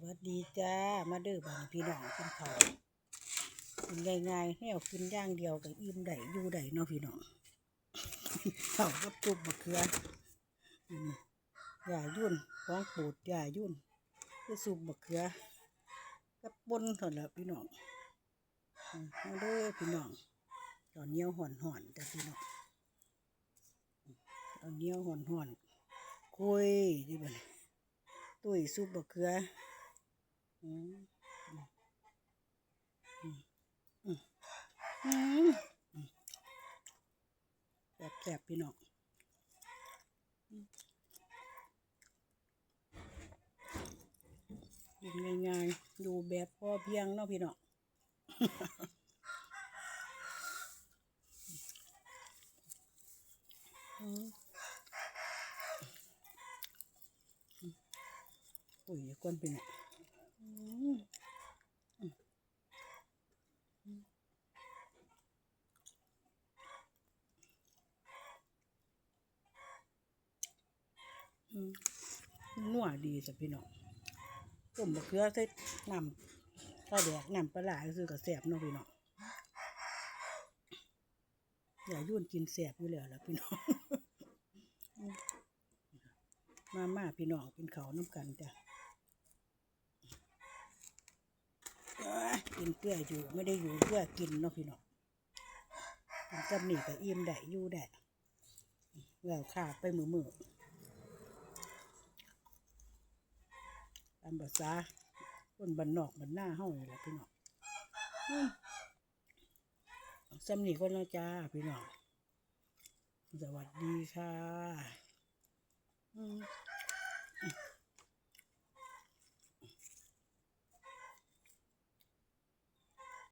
วัสดีจ้า มาเด้อบานพี่น้องกินข้าวกินง่ายๆแนวกินย่างเดียวกับอิ่มได้อยู่ได้เนาะพี่น้องข้าวกับจุบมะเขืออืมยายุ่นของปูดยายุ่นคือสุบมะเขือกับปนเท่านั้นแหละพี่น้องมาเด้อพี่น้องตอนเนี้ยวห่อนห่อนแต่พี่น้องตอนเนี้ยวห่อนห่อนคุยที่บ้านตุ้ยซุปบะเขือ มอืมอืมอืมอืมอืมแซ่บพี่น้องอืมกินง่ายๆดูแบบพ่อเพียงเนาะพี่น้องอืมปุ๋ยก้นเป็นอะ นัวดีสัพี่น้องต้มมะเขือใส่น้ำข้าวแดกน้ำปลาร้าซื้อกับแสบเนาะพี่น้องอย่ายุ่นกินแสบอยู่แล้วล่ะพี่น้อง มามาพี่น้องกินเขาน้ำกันจ้ะ เอ้ย กินเกลืออยู่ไม่ได้อยู่เพื่อกินเนาะพี่น้องกินกับนี่ก็อิ่มได้อยู่ได้แล้วข้าไปมือมือตามภาษาคนบ้านนอกบ้านหน้าเฮานี่แหละพี่น้องสำนีคนละจ้าพี่น้องสวัสดีค่ะอืม